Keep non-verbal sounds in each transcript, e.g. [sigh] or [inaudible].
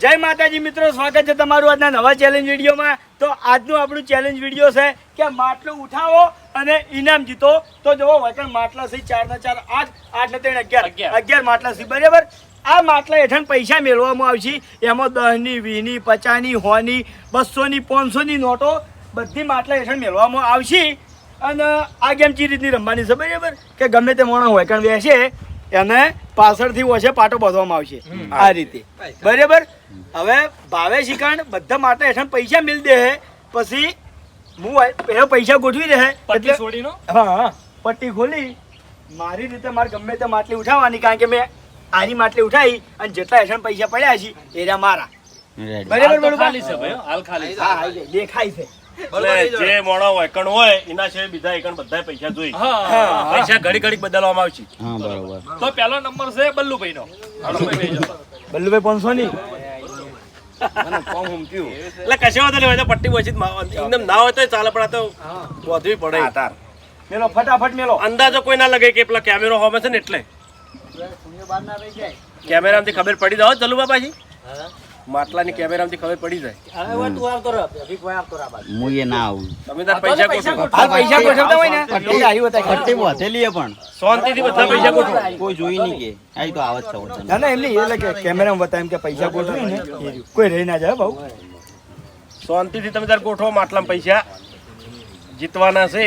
જય માતાજી મિત્રો સ્વાગત છે તમારું આજના નવા ચેલેન્જ વિડીયોમાં. તો આજનું આપણું ચેલેન્જ વીડિયો છે કે માટલું ઉઠાવો અને ઇનામ જીતો. તો જુઓ વચન માટલા સહી ચાર ના ચાર આઠ આઠ ને ત્રણ અગિયાર. અગિયાર. માટલા સહી બરાબર? આ માટલા હેઠળ પૈસા મેળવવામાં આવશે. એમાં દસની વીની પચાસની હોની બસોની પાંચસોની નોટો બધી માટલા હેઠળ મેળવવામાં આવશે. અને આ ગેમ ચી રીતની રમવાની છે બરાબર? કે ગમે તે મોણો હોય કારણ બેસે એને પાછળથી ઓછે પાટો બાંધવામાં આવશે. આ રીતે. બરાબર? હવે ભાવે શિકાણ બધા માટે હેઠળ પૈસા મિલ દે પછી હું પેલો પૈસા ગોઠવી દે પટ્ટી છોડીનો? હા હા. પટ્ટી ખોલી. મારી રીતે મારે ગમે તે માટલી ઉઠાવવાની કારણ કે મેં આની માટલી ઉઠાવી અને જેટલા હેઠળ પૈસા પડ્યા છે એ રહ્યા મારા બરાબર હાલ ખાલી છે. એ દેખાય છે. જે મોણો વૈકણ હોય એના સિવાય બીજા એકણ બધા પૈસા જોઈ પૈસા ઘડી ઘડી બદલવામાં આવશે. હા બરોબર. તો પહેલો નંબર છે બલ્લુભાઈ નો? બલ્લુભાઈ પાંચસો ની એટલે કશો વાંધો નહીં પટ્ટી ઓછી એકદમ ના હોય તો ચાલે પણ આ તો બોધવી પડે. મેલો ફટાફટ મેલો. અંદાજો કોઈ ના લાગે કે પેલા કેમેરો હોમે છે ને એટલે. કેમેરામાંથી ખબર પડી જાય ચલુ બાપાજી માટલાની કેમેરામાંથી ખબર પડી જાય. હું એ ના આવું. તમે તાર પૈસા ગોઠવો. હાલ પૈસા ગોઠવતા હોય ને? પટ્ટી આવી હતા. પટ્ટી વધેલી પણ શાંતિથી બધા પૈસા ગોઠવો. કોઈ જોઈ નહીં કે આઈ તો આવત છે ના ના એમ નહીં એટલે કે કેમેરામાં બતાય એમ કે પૈસા ગોઠવી ને. કોઈ રહી ના જાય ભાઉ શાંતિથી તમે તાર ગોઠવો માટલામાં પૈસા. જીતવાના છે.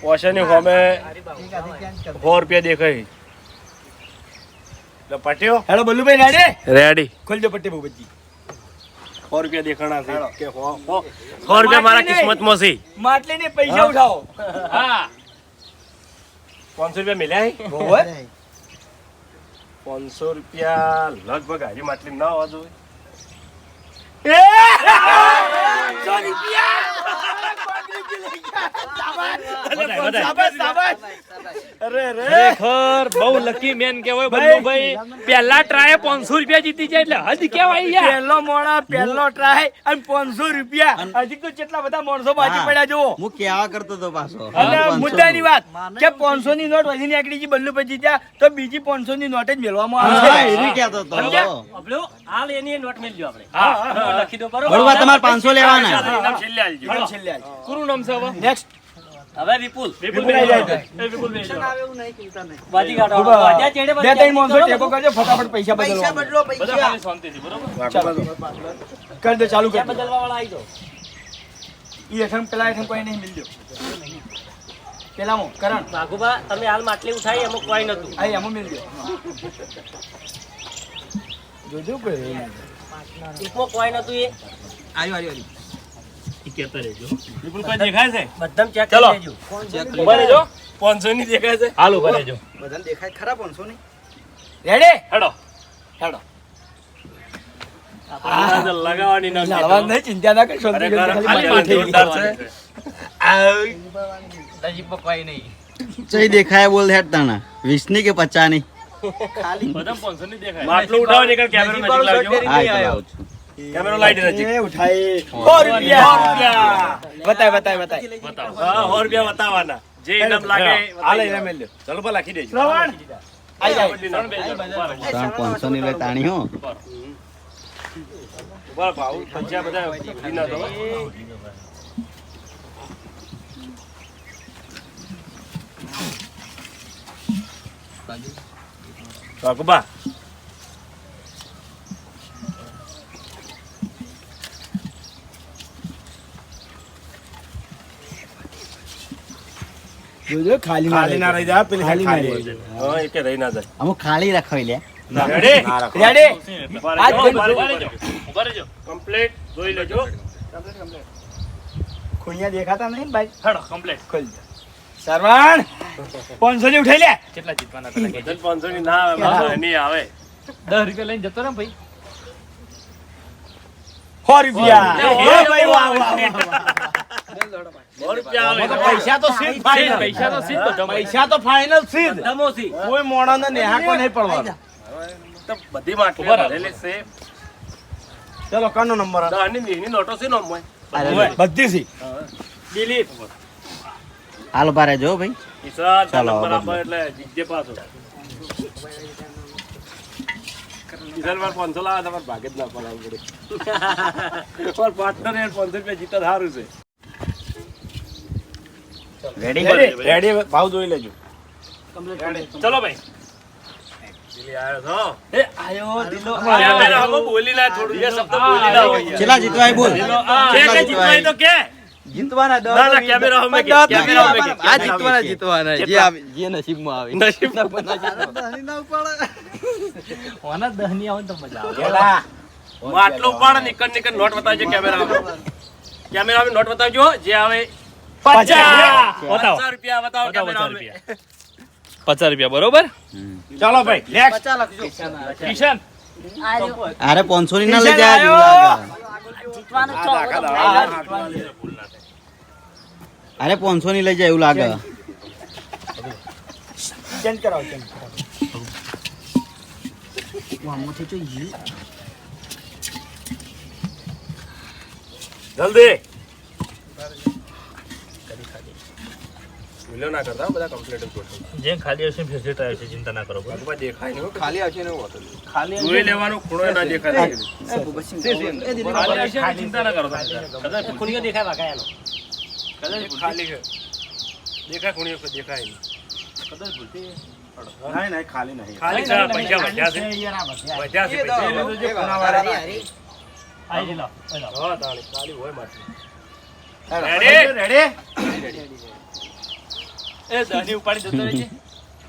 પોશાની હોમે સો રૂપિયા દેખાય. એટલે પટ્યો હેલો બલ્લુભાઈ રાડે? રેડી. ખોલજો પટ્ટી બધી સો રૂપિયા દેખાણા છે. કે સો સો- સો રૂપિયા મારા કિસ્મતમાં છે. માટલી ને પૈસા ઉઠાવો. હા. પાંચસો રૂપિયા મિલ્યા હે? હોવે. પાંચસો રૂપિયા લગભગ હાજી માટલી ના હોવા જોઈએ. પાંચસો રૂપિયા! શાબાશ, શાબાશ. અરે રે ખરેખર બહુ લકી મેન કહેવાય બલ્લુભાઈ પહેલા ટ્રાય પાંચસો રૂપિયા જીતી જાય એટલે હદ કેવાય યાર. પહેલો મોણા પહેલો ટ્રાય અને પાંચસો રૂપિયા. હજી તો કેટલા બધા માણસો બાકી પડ્યા જુઓ. હું કેવા કરતો તો પાછો? અને મુદ્દાની વાત કે પાંચસો ની નોટ વધી નીકળી ગઈ બલ્લુ પછી ત્યાં તો બીજી પાંચસો ની નોટ જ મેળવામાં આવે? હાલ. એની નોટ મેળજો આપણે. લખી દો બરોબર? બરોબર તમારે પાંચસો લેવાના. પૂરું નામ છે હવે? નેક્સ્ટ હવે વિપુલ. વિપુલ આઈ જાય. છે. વિપુલ ભાઈ જો. બાજી કાઢો. ઊભા. ચેડે બે ત્રણ માણસો ટેકો કરજો ફટાફટ પૈસા બદલવા બધા શાંતિથી બરોબર? કરી દો ચાલુ કર બદલવા વાળા આવી ઈ એઠમ પેલા એઠમ કોઈ નહીં મિલજો. પેલામો કરણ. ભાગુબા તમે હાલ માટલી ઉઠાઈ એમાં કોઈ નતું આઈ એમાં મિલજો. જોજો જાય. એકમાં કોઈ નતું એ. વિપુલ ભાઈ દેખાય છે? બધામ ચેક કરી લેજો. ઊભા રહેજો. ની દેખાય છે? હાલ ઊભા રહેજો. રેડી હેડો. હેડો. લગાવવાની ના ચિંતા. ના કરશો ખરેખર ખાલી ખાલી માથે જોરદાર છે. ચઈ દેખાય બોલ હેડ તાણા. વીસની કે પચાસની બધા પાંચસો ની દેખાય માટલું ઉઠાવો નજીક લાવજો. હા કેમેરો લાઈટ નજીક એ ઉઠાઈ સો રૂપિયા. બતાય બતાય બતાય. બતાવો. હા સો રૂપિયા બતાવવાના. જે ઇનામ લાગે હાલે એને મેલ લો ચલો પર લખી દેજો શ્રવણ. આઈ જાય. ત્રણ પાંચસો ની લે તાણી હો. ઊભા ભાવ. પૈસા બધા ભૂલી દો ભાગુબા જોજો ખાલી ખાલી ના રહી જા પેલી ખાલી ના રહી. હા એકે રહી ના જાય. અમુક ખાલી રખાવી લે. રેડી? રેડી? આજ. ઊભા રહેજો. કમ્પ્લીટ જોઈ લેજો. ખુણિયા દેખાતા નહીં ભાઈ? હડો કમ્પ્લીટ. ખોલી દો. સરવાણ પાંચસો ની ઉઠાઈ લે. કેટલા જીતવાના પેલા પાંચસો ની ના આવે નહીં આવે. દસ રૂપિયા લઈને જતો ને ભાઈ. સો રૂપિયા. ભાઈ વાહ વાહ વાહ પૈસા તો સીધ સીધ, પૈસા તો સીધ પૈસા તો ફાઇનલ સીધ. કોઈ મોણા ને નેહાકો નહીં પડવાનો. બધી માટલી ભરેલી છે. ચલો કનો નંબર દસની વીસની નોટો છે ને આમ બધી. સી દિલીપ હાલ બારે જો ભાઈ. ચાલો, નંબર આપો એટલે જીતજે પાછો. કિશનભાઈ પાંચસો લાવે તમારે ભાગે જ ના પડાવવું પડે મારા પાર્ટનર એ પાંચસો રૂપિયા જીતા સારું છે. રેડી રેડી ભાવ જોઈ લેજો. ચલો ભાઈ. પેલી આવ્યો છો એ આયો દિલો. કેમેરા આમાં બોલી ના થોડું. બે શબ્દ બોલી ના હોય ચેલા જીતવાય બોલ. કે કે જીતવાય. તો કે? જીતવાના ના ના કેમેરા અમે કે કેમેરા અમે કે આ જીતવાના જીતવાના. જે આવે જે આવે. નસીબ દહની આવે તો મજા આવે. હું આટલો ઉપાડ નિકન નિકન નોટ બતાવજો કેમેરા કેમેરા અમે નોટ બતાવજો. જે આવે પચાસ. બતાવો રૂપિયા બતાવો બતાવો પચાસ રૂપિયા બરોબર? ચાલો ભાઈ નેક્સ્ટ કિશન અરે પાંચસો ની ના લઈ જાય અરે પાંચસો ની લઈ જાય એવું લાગે. ચેન્જ કરાવો ચેન્જ કરાવો. જલ્દી. વિલો ના કરતા બધા કમ્પ્લીટ જ ગોઠવો. જે ખાલી હશે ફેસિલિટી આવશે ચિંતા ના કરો બરાબર? દેખાય નહીં હો. જોઈ લેવાનું ખૂણો ના દેખાય ખાલી હશે ચિંતા ના કરો કદાચ ખૂણીઓ દેખાય વાંકાયાનો. કદાચ ખાલી છે. દેખાય ખૂણીઓ દેખાય નહીં. નહીં નહીં ખાલી નહીં. ખાલી પૈસા વધ્યા છે. વધ્યા છે. હા, તાળી. ખાલી હોય માટી. રેડી એ દહની ઉપાડી જતો રહેજે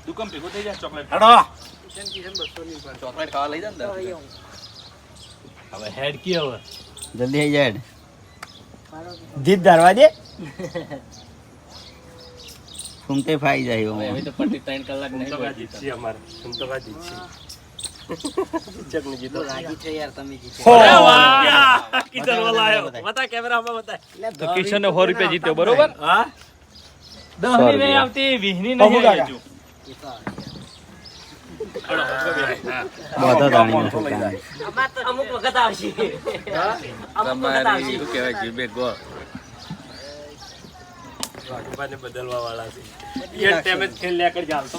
દુકાન ભેગો થઈ જાય ચોકલેટ હેડો. હવે હેડ કી હવે? જલ્દી આવી જાય જીત ધરવા દે. ફૂમતે ફાઈ જાય એવું. તો જીતશી અમારે. તો કાં જીતશી. તો કિશન સો રૂપિયા જીત્યો બરોબર? હા? દહની નહીં આવતી નહીં અમુક વખત આવશે. બદલવા વાળા છે. એ ટાઈમે જ ખેલ કરી હાલ તો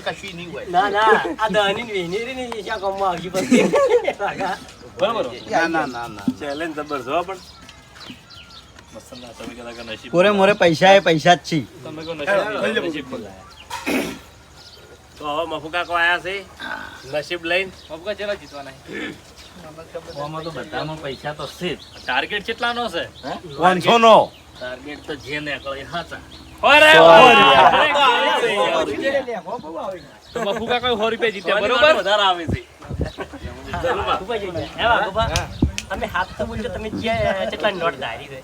કશી [laughs] બદલે હોય. ના ના આ દહની ને ને ઈશા પછી? બરોબર. ચેલેન્જ જબરજસ્ત પણ. કોરે મોરે પૈસા એ પૈસા જ છે. તમે નસીબ તો હવે મફુકા કો આયા છે. નસીબ લઈને. મફુકા ચેલા જીતવાના આમાં તો બધામાં પૈસા તો છે ટાર્ગેટ કેટલાનો છે? પાંચસો નો ટાર્ગેટ તો જે ને કળે હાચા. અરે સો વાહ! તો બફુ કાકા સો રૂપિયા જીત્યા બરોબર? વધારે આવે છે? અમે હાથ તો બોલજો તમે કેટલા નોટ ધારી છે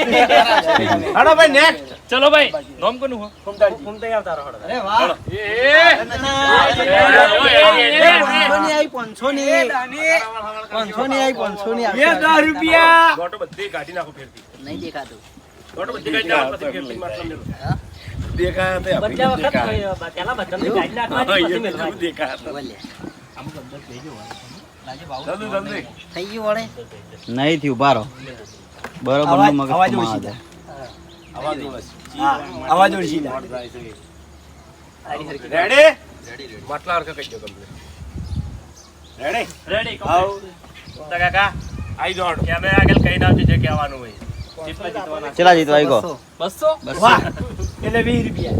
હેડો ભાઈ નેક્સ્ટ ચલો ભાઈ નોમ કોનું હો ઘૂમતા આવતા રહો હળદર. બે દસ રૂપિયા નોટો બધી કાઢી નાખો ફેરથી નહીં દેખાતું નોટો બધી કાઢી નાખો ફેરથી માટલા મેલો. બધા વખત કોઈ, પેલા બધાને ગાડી નાખવાની પછી મેલવાની. નહીં. થયું બારો બરોબર મગજ કમાવા દે. અવાજ ઓછી જાય. આરી હરખી. રેડી માટલા હરખા કરી દો complete. રેડી રેડી આવ કાકા આઈ દોડ કેમેરા આગળ કઈ નામ જે કહેવાનું હોય. બસો? એટલે વીસ રૂપિયા.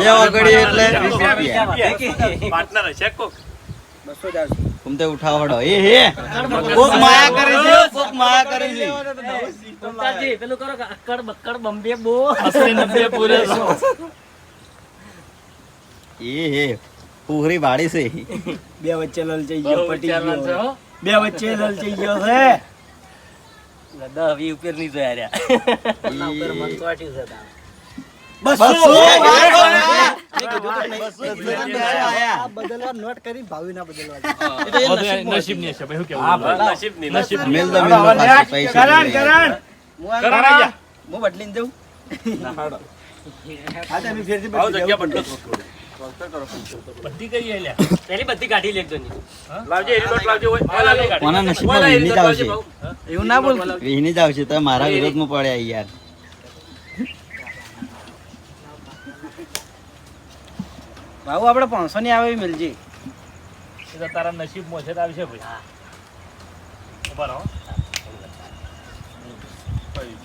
બે ઓગળી એટલે વીસ રૂપિયા. પાર્ટનર હશે કોક? ફૂમતે ઉઠાવડો. એ હે કોક માયા કરે છે કોક માયા કરે છે. ઘૂમતાજી, પેલું કરો અક્કડ બક્કડ બંબે બો. અસલી નબે પૂરે એ હે પૂરી વાડી છે. બે વચ્ચે લલચાઈ ગયો પટી ગયો. બે વચ્ચે લલચાઈ ગયો છે. લદા વી ઉપર નહીં જોયા રહ્યા ઉપર મન તો ની છે બદલીને જઉં હા, તો અમે ફેરથી આવો બદલી જગ્યા જાઉં. બદલો થોડું. બધી કઈ લ્યા? પેલી બધી કાઢી લેજો લાવજે એની નોટ લાવજે નસીબમાં જ આવશે એવું ના બોલ વીની જ આવશે તો મારા વિરોધમાં પડ્યા યાર. બાબુ આપણે પાંચસો ની આવે મિલજી એ તો તારા નસીબમાં છે તો આવશે ભાઈ. ઊભા રહો. આવે.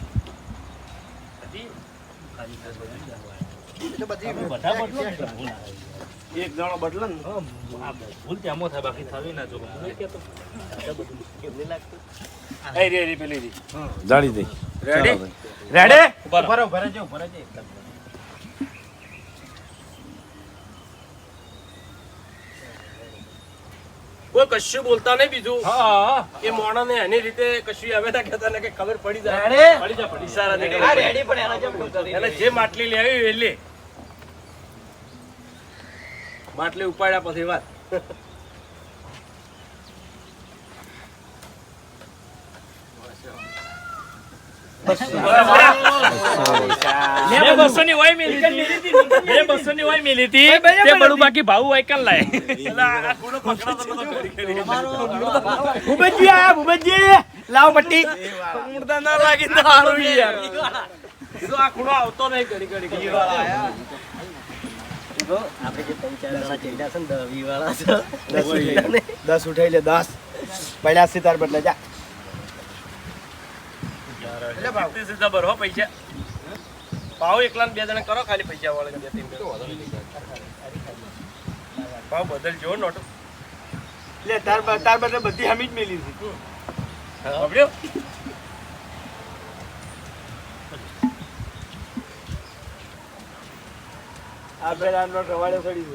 એક જણો બદલે ને. હા, આ ભૂલ ત્યાંમાં થાય બાકી થવી ના જો રે પેલી જાણી દઈ રેડી રેડે રહો. ઊભા રહેજો એકદમ કોઈ કશું બોલતા નહીં બીજું. એ મોણા ને એની રીતે કશું આવે ના કહેતા ને કે ખબર પડી જાય. પડી જાય પડી ઈશારા એના. એને જે માટલી લેવી એ માટલી ઉપાડ્યા પછી વાત મેં બસોની હોય મેલી હતી. મેં બસોની હોય મેલી હતી. ભાઈ, બરાબર તે બડું હતી. બાકી ભાવ લાય. લાવ પટ્ટી. ના લાગી તો યાર. ખૂણો આવતો નહીં ઘડી ઘડી આપણે જે છે દસ ઉઠાઈ લે. દસ ઉઠાઈ લે દસ. પડ્યા સિતાર બદલા જા. સીધે સીધા હો પૈસા. પાવ એકલા બે જણા કરો ખાલી પૈસા વાળા બે ત્રણ બદલ બદલજો નોટો. લે તાર તાર બદલે બધી હમી જ મેલી છે. બબડ્યો આ રવાડે સડી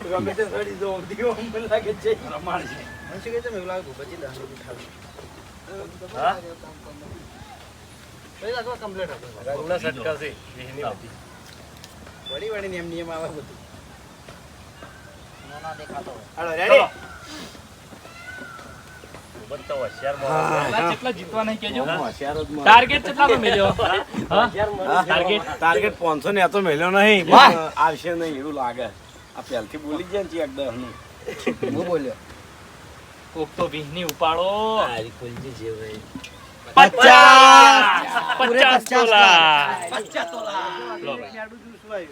છે ગમે તે સડી જો દીવો મને લાગે છે. પ્રમાણ છે મને શું કહે છે? મેં લાગે ભૂપતજી ઉઠાવી. હા ભાઈ લાગવા complete હતો. ટાર્ગેટ પાંચસો ને તો મેલ્યો નહીં આવશે નહીં એવું લાગે આ પહેલથી બોલી ગયા ને એકદમ હું બોલ્યો કોક તો વીસની ઉપાડો જે હોય પચાસ. પચાસ તોલા. લો ભાઈ.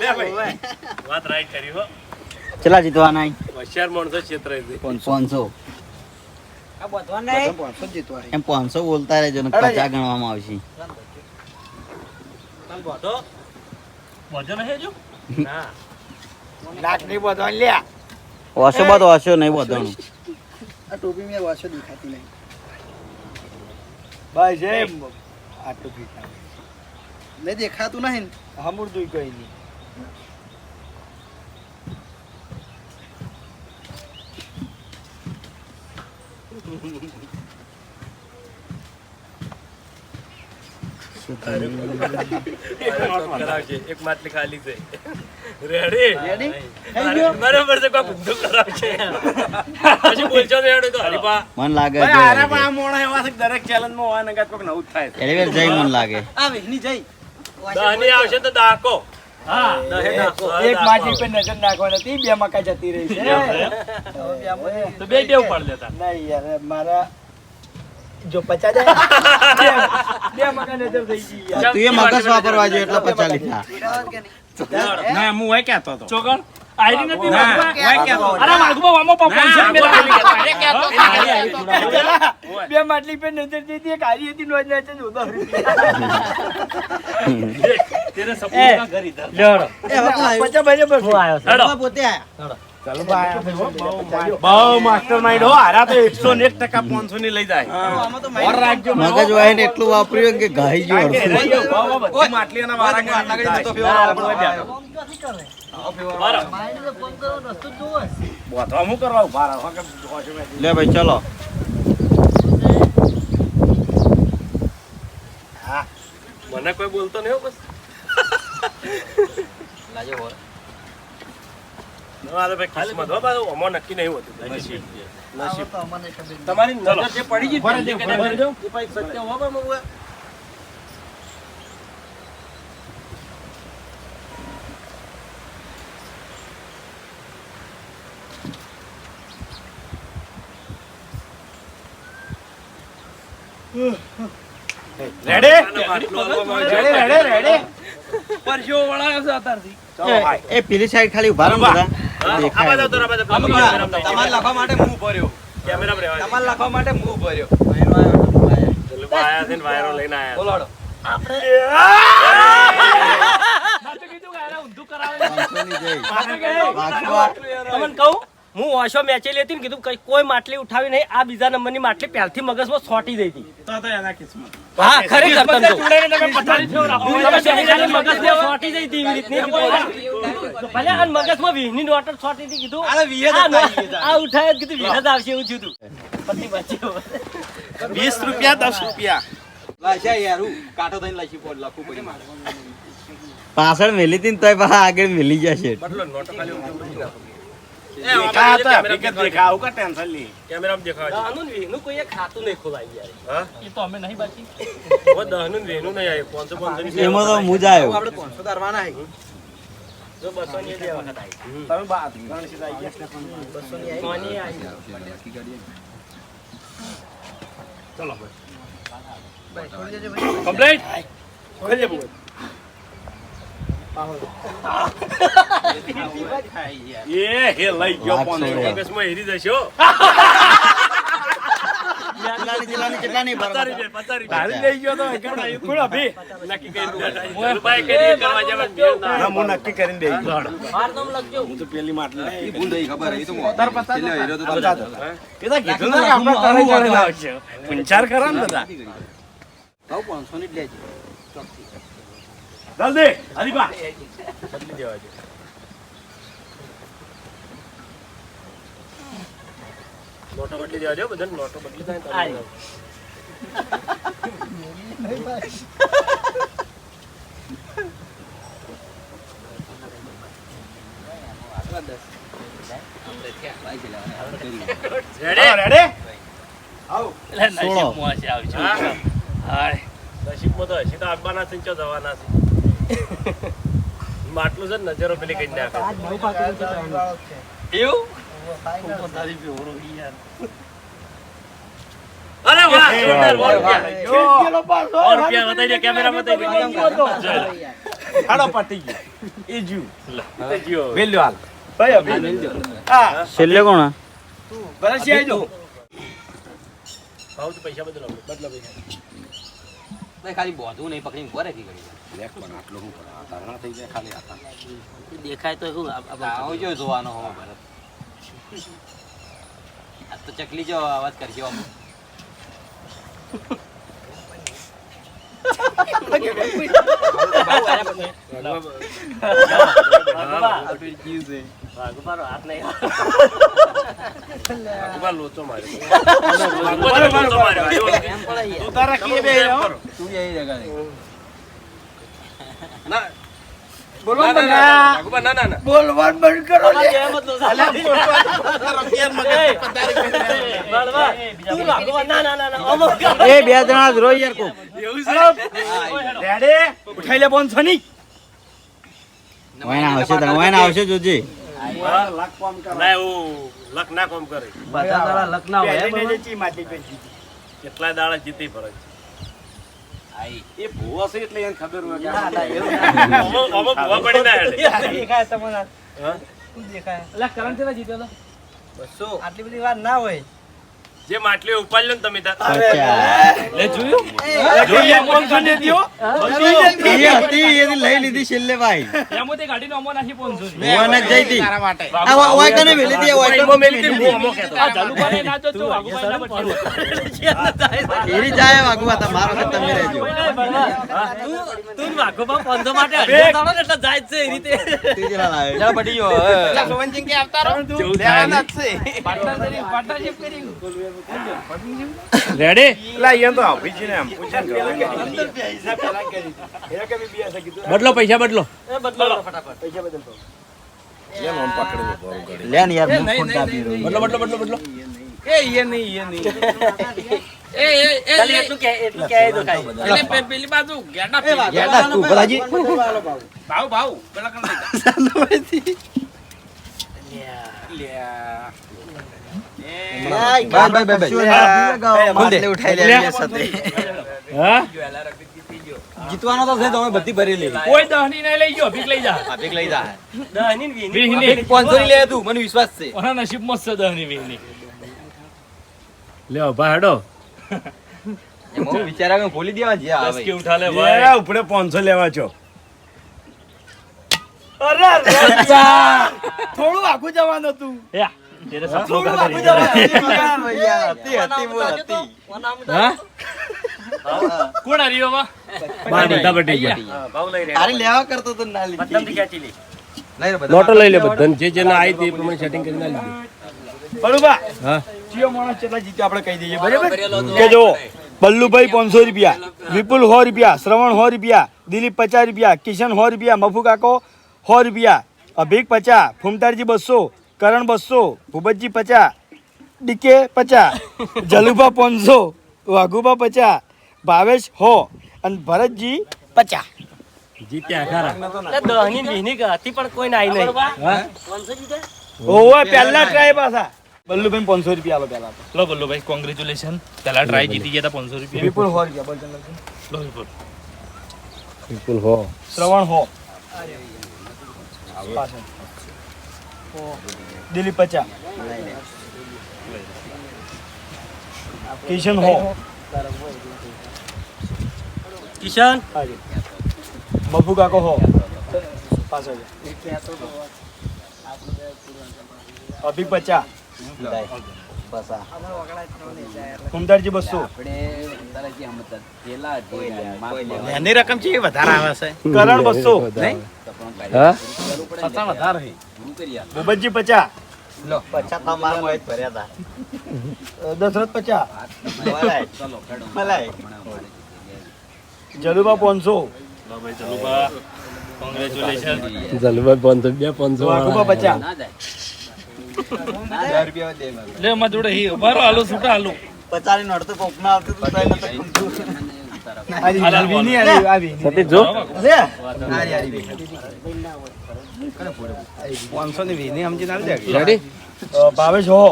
લે ભાઈ. વાત રાઈટ કરી હો. ચલા જીતવાના હોશિયાર માણસો ક્ષેત્ર છે પાંચસો. પાંચસો એમ પાંચસો બોલતા રહેજો ને પચાસ ગણવામાં આવશે. વાસો નહીં બધો બાદ ઓછો નહીં બધાનું આ ટોપી મેં વાસો દેખાતી નહીં. ભાઈ છે આટલું પીતા નહીં દેખાતું નહીં સાંભળતું કઈ નહીં કરાવશે એક માટલી ખાલી છે રેડી રેડી બરાબર છે કોઈ ઊંધું કરાવશે. પછી બોલશો ને હેડો તો. હરીપા મન લાગે ભાઈ આરા પણ આ મોણા એવા છે દરેક ચેલેન્જમાં હોય ને નવું થાય જઈ મન લાગે. આ વેહની જઈ દહની આવશે તો દાકો. હા. એક પર નજર નાખવાની હતી બે મકા જતી રહી છે. તો બે બે ઉપાડ લેતા. નહીં યાર મારા જો પચાસ જાય બે- બે નજર થઈ ગઈ તું એ મગજ વાપરવા જોઈએ એટલે પચાસ લીધા ના હું હોય કહેતો હતો નથી. અરે માગુબા વામો બે માટલી નજર એક હારી હતી નોજ નાચે ને તેરે સપોર્ટ ના ઘર ઇધર પચાસ બરાબર હું આવ્યો પોતે બહુ માસ્ટર માઇન્ડ હો. હારા તો એકસો ને એક ટકા પાંચસો ની લઈ જાય. રાખજો. મગજ વાય ને એટલું વાપર્યું કે ઘાઈ ગયો. લે ભાઈ ચલો. મને કોઈ બોલતો નહીં હો બસ. અરે ભાઈ કિસ્મત હો પાછું. આમાં નક્કી નહીં હોતું નસીબ નસીબ તમારી નજર જે પડી ગઈ ફરે જાઓ, ફરે જાઓ. એ સત્ય પેલી સાઈડ ખાલી ઊભા રહો ને બધા. હા, આ દેખાય. તમારે લખવા માટે હું ભર્યો. રહ્યો કેમેરામાં રહેવા તમારે લખવા માટે હું ભર્યો કીધું કે ઊંધું કરાવે. પાંચસો તમને કહું? હું ઓશો મેચે લેતી ને કીધું કઈ કોઈ માટલી ઉઠાવી નહીં. આ બીજા નંબરની માટલી પહેલથી મગજમાં સોટી દઈ હતી હા ખરેખર તમે. મગજમાં સોટી જઈ હતી એવી રીતની ભલે આ મગજમાં વીહની નોટ સોટી હતી કીધું. આ ઉઠાય કીધું વીહ જ આવશે એવું થયું હતું. વીસ રૂપિયા દસ રૂપિયા. યાર થઈને લખી પડ લખવું પડી મારે પાછળ મેલી હતી ને તોય આગળ મેલી જશે. દેખા હતા કેમેરામાં દેખા આવું કા ટેન્શન લી કેમેરામાં દેખાવા છે. આનું ને વીહનું કોઈએ ખાતું નહીં ખોલાઈ યાર. હા? એ તો અમે નહીં બાકી. હવે દહનું ને વીહનું નહીં. પાંચસો પાંચસોની સેવા એમાં તો. હું જ આવ્યો. આપણે પાંચસો તારવાના હે જો બસો ની દેવા. વખત આવી તમે બાત ગણશીલ આવી ગયા. બસો ની આવી કોની આવી ચલો ભાઈ. ભાઈ એ હે ભાઈ. કમ્પ્લીટ છોડે. હો. કેટલાની આવે. હું નક્કી ગયો. એ હું છેલ્લે હીરો એ તો કીધું ને બધા. પાંચસો ની જ લેજો જલ્દી હરીબા બદલી દેવા છે. નોટો બદલી દેવા હો બધાને. નોટો બદલી થાય ને તો આઈ. Ready? રેડી એટલે નસીબમાં. તો હશે તો આવવાના છે ને ચો જવાના છે માટલું છે ને નજરો પેલી કઈ નાખે. એવું? અરે વાહ પકડી કેમેરા એ જીવ તો જીઓ. વેલ્યુ હાલ. ભાઈ અભી પણ છેલ્લે કોણ પણ આધાર ના થઈ તો નહીં ખાલી ઘડી દેખાય તો શું? આ- આ- આવજો જોવાનો હો ભરત. આ તો ચકલી જો અવાજ કરજો ભગવાન લોચો માર્યો. તું તારા હો. ના. બોલો ના, ના, ના, ના ના ના બંધ કરો લે કેમ હતો સાલા? એ, બળવા, તું વાઘુબા, ના ના ના ના અમુક એ બે જણા જ રો યાર કોક. રેડી. ઉઠાઈ લે પાંચસો ની વાયના આવશે તને વાયના આવશે જોજે. લક કામ કરો. ના એવું ના કોમ કરે. બધા તારા લખ ના હોય. ને કેટલા દાડા જીતી ફરજ એ ભૂવો છે એટલે એને ખબર હોય કે ના, ના, એવું અમુક અમુક ભૂવા પડી ના હેડે. દેખાય તમને. દેખાય? એટલે કરંટ કેટલા જીત્યો હતો? આટલી બધી વાત ના હોય જે માટલી ઉપાડી લો ને તમે તાર. લે જોયું? દ્યો. એ હતી એ લઈ લીધી છેલ્લે ભાઈ. એમાં તે ગાડીનો અમો નાખી 500 ની. મોહન જ જઈ હતી આ વા- કને મેલી હતી વાય કને મેલી હતી અમુક કહેતો. આ જલુભાઈ ના જો તો વાઘુભાઈ ના બચ્ચું. એરી જાય વાગવા તમારો ને તમે રહેજો. તું તું વાઘોબા પંજો માટે અડધો એટલે જાય છે એ રીતે. ત્રીજેલા લાવે. ચાલો પડી ગયો હવે. પાર્ટનર તરીકે પાર્ટનરશિપ કરી. રેડી લા યન તો આફી ને આમ પૂછે એ કે બી બદલો પૈસા બદલો. એ બદલો ફટાફટ. પૈસા બદલતો યન ઓમ પકડી લો બરો ગડી લે ને યાર બદલો બદલો બદલો બદલો. ખાલી એટલું નહીં એટલું કે જીતવાનો તો છે તમે બધી ભરી લે કોઈ દહની નહીં લઈ ગયો ભીખ લઈ જા. ભીક લઈ જા. દહની વીની. પાંચસો ની લે તું મને વિશ્વાસ છે. ઓના નસીબ મસ્ત દહની વીની લ્યો ભા હેડો. એમાં વિચારા કે દેવા જે આવે. કે ઉઠા લે ભાઈ. ઉપડે 500 લેવા છો. અરે રજા થોડું આખું જવાનું તું યા તેરે સપનો કા કરી હતી. હતી બોલ હતી. હા? કોણ હરિયો માં બાર બધા ગયા. ભાવ લઈ રહ્યા. લેવા કરતો તો ના લીધી. લે. લઈ બધા. નોટો લઈ લે બધાને. જે જેને આવી તે પ્રમાણે સેટિંગ કરીને દે બરોબર હા? જીઓ માણસ કેટલા જીતે આપણે કહી દઈએ બરાબર? કે જો બલ્લુભાઈ પાંચસો રૂપિયા વિપુલ સો રૂપિયા શ્રવણ સો રૂપિયા દિલીપ પચાસ રૂપિયા કિશન સો રૂપિયા મફુ કાકો સો રૂપિયા અભિક પચાસ ફૂમતારજી બસો કરણ બસો ભૂપતજી પચાસ ડીકે પચાસ [laughs] જલુભા પાંચસો વાઘુભા પચાસ ભાવેશ હો અને ભરતજી પચાસ. જીત્યા ખરા એટલે દહની ને વીની હતી પણ કોઈ નાઈ નહીં. ઓવે પહેલા ટ્રાય પાછા. બલ્લુભાઈ પાંચસો રૂપિયા આલો પહેલા તો. લો બલ્લુભાઈ ભાઈ કોંગ્રેચ્યુલેશન પહેલા ટ્રાય જીતી ગયા હતા પાંચસો રૂપિયા. વિપુલ હો ગયા બલચંદ. લો વિપુલ. બિલકુલ હો. શ્રવણ હો. દિલીપ પચા કિશન હો. કિશન? બબુ કાકો હો. પાછળ. અભિક પચા બસ આ. બસો. એની રકમ છે વધારે આવે છે. કરણ બસો. હા? ભૂપતજી પચા લો. પછા તમારા મોહિત ભર્યા હતા દશરથ પચા જલુબા પોનસો જલુબા પાંચસો. કોંગ્રેચ્યુલેશન જલુબા. પાંચસો બે પાંચસો. વાઘુબા પચા હજાર રૂપિયા દે મને. લે માં જોડે હી ઉભારો આલો છૂટા આલો પચારી નોટ તો કોકમાં આવતી તું તોય તો. પાંચસો ભાવેશ હો.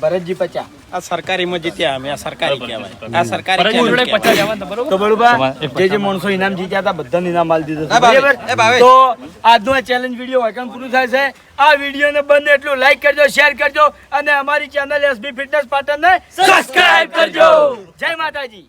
ભરતજી પચા આ સરકારીમાં જીત્યા અમે આ સરકારી કહેવાય. આ સરકારી ફરજ જોડે channel પચાસ જવાના બરોબર. તો બરોબર જે જે માણસો ઇનામ જીત્યા હતા બધાને ઇનામ આલી દીધું બરાબર? તો આજનો આ ચેલેન્જ વીડિયો વાયકાન પૂરું થાય છે. આ વિડીયોને બંને એટલું લાઈક કરજો શેર કરજો અને અમારી ચેનલ એસબી ફિટનેસ પાટણને સબસ્ક્રાઇબ કરજો. જય માતાજી.